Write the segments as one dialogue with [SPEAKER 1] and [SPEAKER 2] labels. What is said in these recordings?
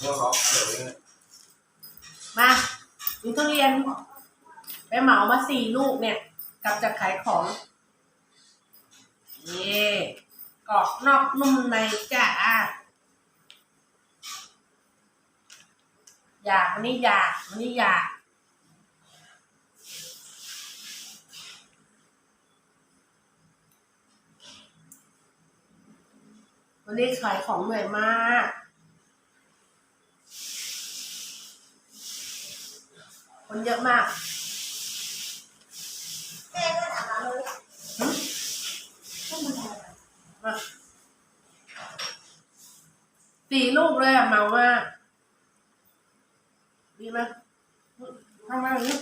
[SPEAKER 1] เรื่องล็อกเดี๋ยวนี้
[SPEAKER 2] มาดูทุเรียนไปเหมามาสี่ลูกเนี่ย กลับจากขายของนี่กรอบนอกนุ่มในจ้าอยากวันนี้อยากวันนี้อยากวันนี้ขายของเหนื่อยมาก คนเยอะมาก
[SPEAKER 3] แม่ก็ถามเราเลย
[SPEAKER 2] สี่ลูกเลยอะเมาว่าดีไหมทำมาอย่างนี้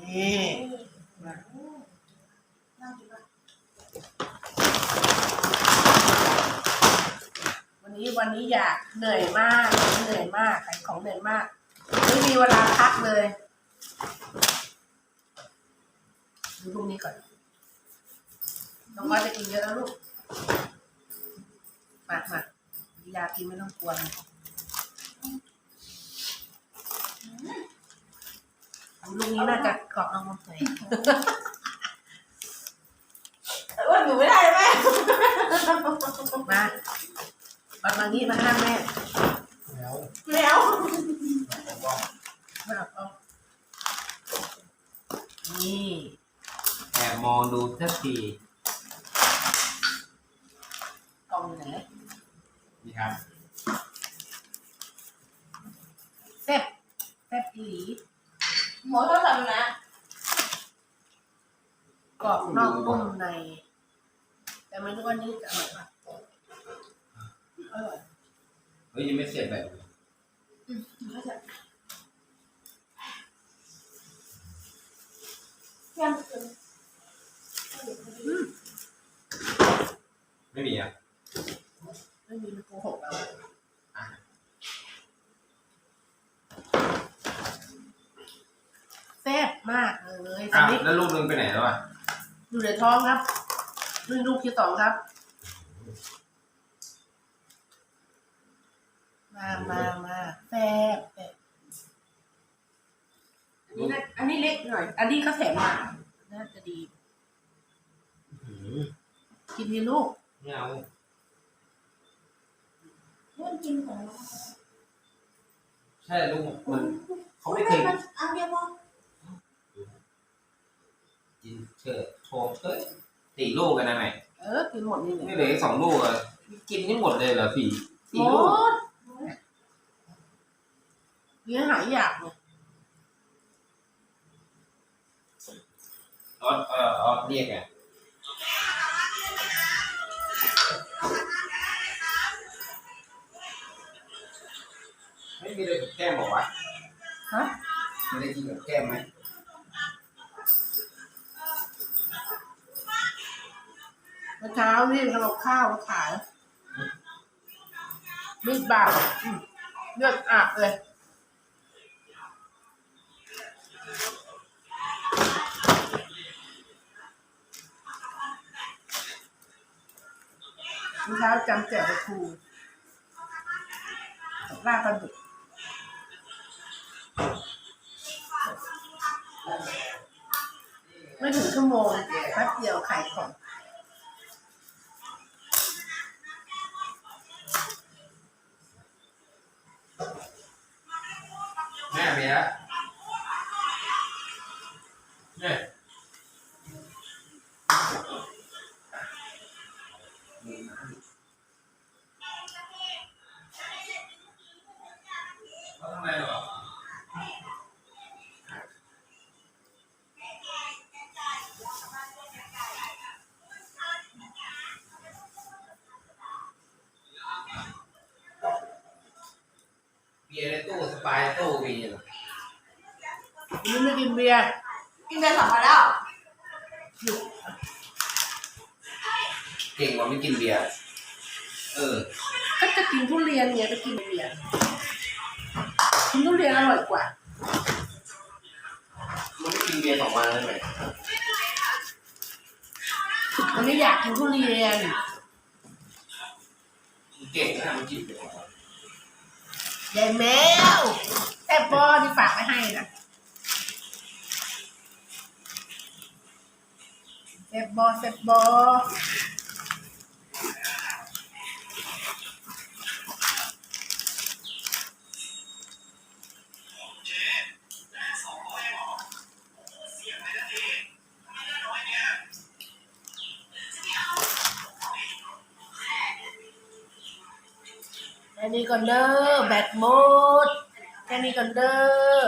[SPEAKER 2] นี่
[SPEAKER 3] นั่งกินปะ
[SPEAKER 2] วั นนี้วันนี้อยากเหนื่อยมากเหนื่อยมากขายของเหนื่อยมาก ไม่มีเวลาพักเลยดูพรุ่งนี้ก่อนน้องก้อยจะกินเยอะแล้วลูกมามาอยากกินไม่ต้องกลัวนะลูกนี้น่าจะกรอบน้องมะเขือ
[SPEAKER 3] ว่าหนูไม่ได้แม่
[SPEAKER 2] มา ปัดมานี้มาข้างแม่
[SPEAKER 1] แล้ว
[SPEAKER 3] แล้ว
[SPEAKER 1] ผมก็
[SPEAKER 2] มาเอานี่
[SPEAKER 1] แอบมองดูสักที
[SPEAKER 2] กล่องอยู่ไหน
[SPEAKER 1] นี่ครับ
[SPEAKER 2] แซ่บแซ่บอีหลี
[SPEAKER 3] หมอโทรศัพท์นะ
[SPEAKER 2] กรอบนอกนุ่มใน แต่ไม่รู้ว่านี่จะอร่อยปะอร่อย
[SPEAKER 1] เฮ้ยยังไม่เสร็จเลย
[SPEAKER 3] เขาจะยังเกิน
[SPEAKER 1] ไม่มีอะ
[SPEAKER 2] ไม่มีมันโกหกเราแซ่บมากเลยตอ
[SPEAKER 1] อ้านว
[SPEAKER 2] นี้
[SPEAKER 1] แล้วลูกนึงไปไหนแล้วอะ
[SPEAKER 2] อยู่ในท้องครับนี่ลูกที่สองครับ มามามาแซ่บแซ่บอันนี้น่าอันนี้เล็กหน่อย อันนี้เขาแถมมาน่าจะดี
[SPEAKER 1] อื้อหือ
[SPEAKER 2] กินดีลูก
[SPEAKER 1] ไม่เอา
[SPEAKER 3] เรื่องกินของเรา
[SPEAKER 1] ใช่ลูกมันเขาไม่เคย
[SPEAKER 3] มันอันเดียวพอ
[SPEAKER 1] กินเชิดโชว์เชิดสี่ลูกกันนะแม่
[SPEAKER 2] เออกินหมดนี่เล
[SPEAKER 1] ไม่
[SPEAKER 2] ย
[SPEAKER 1] เหลืออีกสองลูกอะกินนี่หมดเลยเหรอสี่
[SPEAKER 2] ห
[SPEAKER 1] สี่
[SPEAKER 2] ม
[SPEAKER 1] ลูก
[SPEAKER 2] ด เลี้ยงหายอยากเนี่ย
[SPEAKER 1] ออสเออออสเรียกไงไม่มีอะไรกับแก้มบอกวะ
[SPEAKER 2] ฮะ
[SPEAKER 1] มีอะไรกินกับแก้มไหม
[SPEAKER 2] เมื่อเช้านี่ทำกับข้าวมาขายมีดบาดอืมเลือดอาบเลย เมื่อเช้าจำแจ่วปลาทูกับลาบปลาดุกไม่ถึงชั่วโมงแป๊บเดียวขายของ
[SPEAKER 1] แม่เมีย เบียร์ในตู้สปายตู้มีเหรอ
[SPEAKER 2] นี่ไม่กินเบียร์
[SPEAKER 3] กินไปสองวันแล้ว
[SPEAKER 2] อยู่
[SPEAKER 1] เก่งกว่าไม่กินเบียร์ เออ
[SPEAKER 2] ก็จะกินทุเรียนเนี่ยจะกินเบียร์กินทุเรียนอร่อยกว่า
[SPEAKER 3] กิ
[SPEAKER 1] มันไม่กินเบียร์สองวันได้ไหม
[SPEAKER 2] วันนี้อยากกินทุเรียน
[SPEAKER 1] มันเก่งนะมันกินเบียร์สองวัน
[SPEAKER 2] ยายแมวแซ่บบอที่ฝากไว้ให้นะแซ่บบอแซ่บบอ แค่นี้ก่อนเด้อแบตหมดแค่นี้ก่อนเด้อ